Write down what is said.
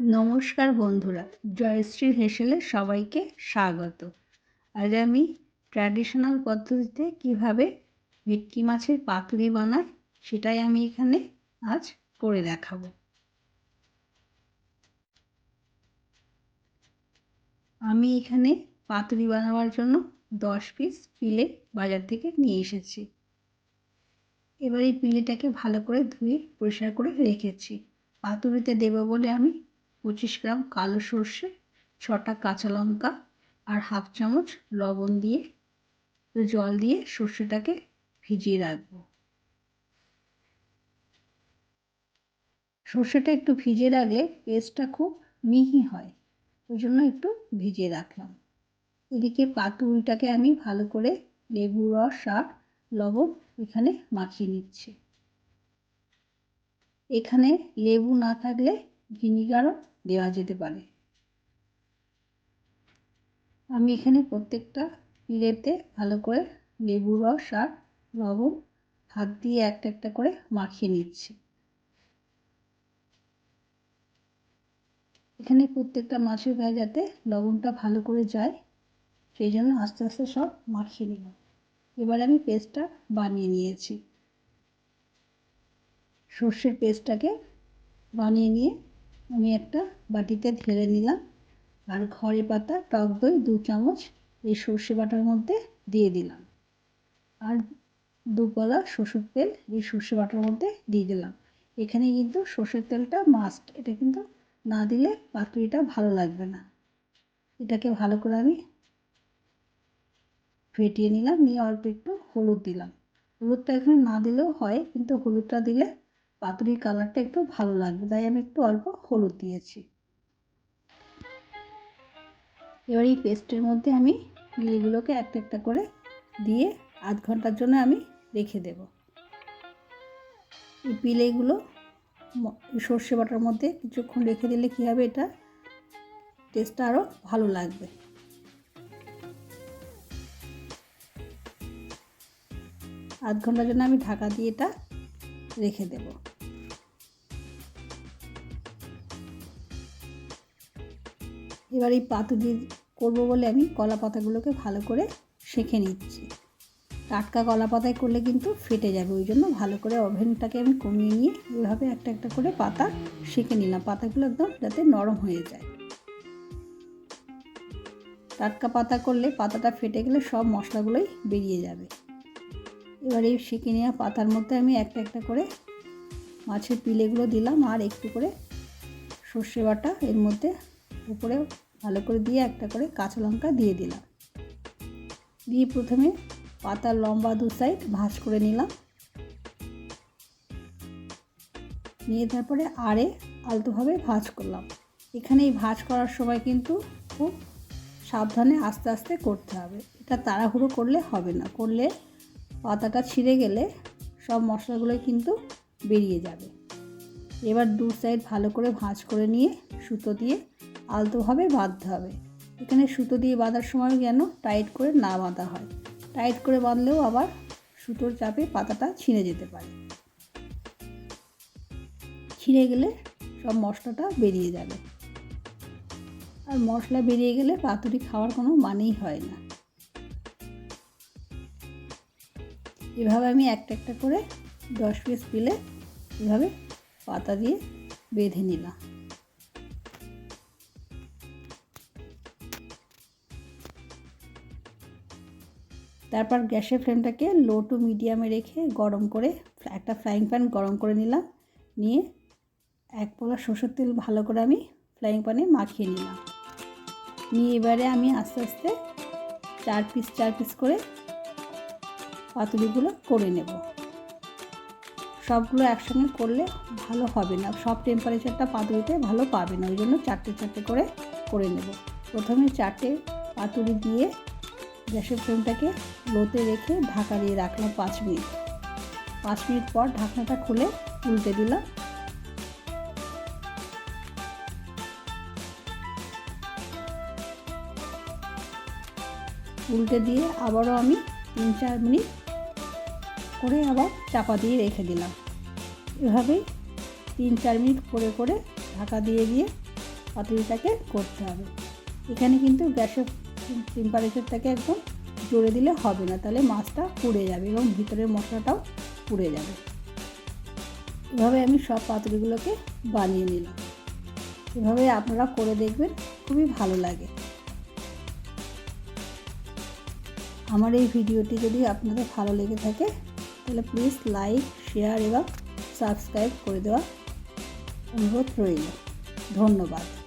নমস্কার বন্ধুরা, জয়শ্রী হেসেলে সবাইকে স্বাগত। আজ আমি ট্র্যাডিশনাল পদ্ধতিতে কীভাবে ভেটকি মাছের পাতুরি বানাই সেটাই আমি এখানে আজ করে দেখাবো। আমি এখানে পাতুরি বানাবার জন্য দশ পিস পিলে বাজার থেকে নিয়ে এসেছি। এবার এই পিলেটাকে ভালো করে ধুয়ে পরিষ্কার করে রেখেছি। পাতুরিতে দেবো বলে আমি পঁচিশ গ্রাম কালো সর্ষে, ছটা কাঁচা লঙ্কা আর হাফ চামচ লবণ দিয়ে জল দিয়ে সর্ষেটাকে ভিজিয়ে রাখব। সর্ষেটা একটু ভিজিয়ে রাখলে পেস্টটা খুব মিহি হয়, ওই জন্য একটু ভিজিয়ে রাখলাম। এদিকে পাতুরিটাকে আমি ভালো করে লেবু, রস আর লবণ এখানে মাখিয়ে নিচ্ছি। এখানে লেবু না থাকলে ভিনিগারও দেওয়া যেতে পারে। আমি এখানে প্রত্যেকটা পিলেতে ভালো করে লেবু রস আর লবণ, হাত দিয়ে একটা একটা করে মাখিয়ে নিচ্ছি। এখানে প্রত্যেকটা মাছের গায়ে যাতে লবণটা ভালো করে যায়, সেই জন্য আস্তে আস্তে সব মাখিয়ে নিলাম। এবার আমি পেস্টটা বানিয়ে নিয়েছি। সর্ষের পেস্টটাকে বানিয়ে নিয়ে আমি একটা বাটিতে ঢেলে নিলাম আর ঘরে পাতা, টক দই, দু চামচ এই সর্ষে বাটার মধ্যে দিয়ে দিলাম। আর দু কলা সরষের তেল এই সর্ষে বাটার মধ্যে দিয়ে দিলাম। এখানে কিন্তু সর্ষের তেলটা মাস্ট এটা কিন্তু না দিলে পাতুরিটা ভালো লাগবে না। এটাকে ভালো করে আমি ফেটিয়ে নিলাম, নিয়ে অল্প একটু হলুদ দিলাম। হলুদটা এখানে না দিলেও হয়, কিন্তু হলুদটা দিলে পাতুরির কালারটা একটু ভালো লাগবে, তাই আমি একটু অল্প হলুদ দিয়েছি। এবার এই পেস্টের মধ্যে আমি গিলিগুলোকে একটা একটা করে দিয়ে আধ ঘণ্টার জন্য আমি রেখে দেব। এই পিলেগুলো সর্ষে বাটার মধ্যে কিছুক্ষণ রেখে দিলে কী হবে, এটা টেস্টটা আরও ভালো লাগবে। আধ ঘণ্টার জন্য আমি ঢাকা দিয়ে এটা রেখে দেব। এবার এই পাতুরি করব বলে আমি কলা পাতাগুলোকে ভালো করে সেঁকে নিচ্ছি। টাটকা কলা পাতায় করলে কিন্তু ফেটে যাবে, ওই জন্য ভালো করে ওভেনটাকে আমি কমিয়ে নিয়ে এভাবে একটা একটা করে পাতা সেঁকে নিলাম। পাতাগুলো একদম যাতে নরম হয়ে যায়। টাটকা পাতা করলে পাতাটা ফেটে গেলে সব মশলাগুলোই বেরিয়ে যাবে। এবার এই সেঁকে নেওয়া পাতার মধ্যে আমি একটা একটা করে মাছের পিলেগুলো দিলাম আর একটু করে সর্ষে বাটা এর মধ্যে উপরে ভালো করে দিয়ে একটা করে কাঁচা লঙ্কা দিয়ে দিলাম। দিয়ে প্রথমে পাতার লম্বা দু সাইড ভাঁজ করে নিলাম। নিয়ে তারপরে আরে আলতোভাবে ভাঁজ করলাম। এখানে এই ভাঁজ করার সময় কিন্তু খুব সাবধানে আস্তে আস্তে করতে হবে। এটা তাড়াহুড়ো করলে হবে না। করলে পাতাটা ছিঁড়ে গেলে সব মশলাগুলোই কিন্তু বেরিয়ে যাবে। এবার দু সাইড ভালো করে ভাঁজ করে নিয়ে সুতো দিয়ে আলতোভাবে বাঁধতে হবে। এখানে সুতো দিয়ে বাঁধার সময় যেন টাইট করে না বাঁধা হয়। টাইট করে বাঁধলেও আবার সুতোর চাপে পাতাটা ছিঁড়ে যেতে পারে। ছিঁড়ে গেলে সব মশলাটা বেরিয়ে যাবে। আর মশলা বেরিয়ে গেলে পাতুরি খাওয়ার কোনো মানেই হয় না। এভাবে আমি একটা একটা করে দশ পিস পিলে এভাবে পাতা দিয়ে বেঁধে নিলাম। তারপর গ্যাসের ফ্লেমটাকে লো টু মিডিয়ামে রেখে গরম করে একটা ফ্রাইং প্যান গরম করে নিলাম। নিয়ে এক পোলা সরষের তেল ভালো করে আমি ফ্রাইং প্যানে মাখিয়ে নিলাম। নিয়ে এবারে আমি আস্তে আস্তে চার পিস চার পিস করে পাতুলিগুলো করে নেব। সবগুলো একসঙ্গে করলে ভালো হবে না। সব টেম্পারেচারটা পাতুরিতে ভালো পাবে না, ওই জন্য চারটে চারটে করে করে নেব। প্রথমে চারটে পাতুরি দিয়ে গ্যাসের ফ্লেমটাকে লোতে রেখে ঢাকা দিয়ে রাখলাম পাঁচ মিনিট। পাঁচ মিনিট পর ঢাকনাটা খুলে উল্টে দিলাম। উল্টে দিয়ে আবারও আমি তিন চার মিনিট করে আবার চাপা দিয়ে রেখে দিলাম। এভাবেই তিন চার মিনিট করে করে ঢাকা দিয়ে দিয়ে পাতুরিটাকে করতে হবে। এখানে কিন্তু গ্যাসের টেম্পারেচারটাকে একদম জোরে দিলে হবে না, তাহলে মাছটা পুড়ে যাবে এবং ভিতরের মশলাটাও পুড়ে যাবে। এভাবে আমি সব পাতুরিগুলোকে বানিয়ে নিলাম। এভাবে আপনারা করে দেখবেন, খুবই ভালো লাগে। আমার এই ভিডিওটি যদি আপনাদের ভালো লেগে থাকে তাহলে প্লিজ লাইক শেয়ার এবং সাবস্ক্রাইব করে দেওয়া অনুরোধ রইল। ধন্যবাদ।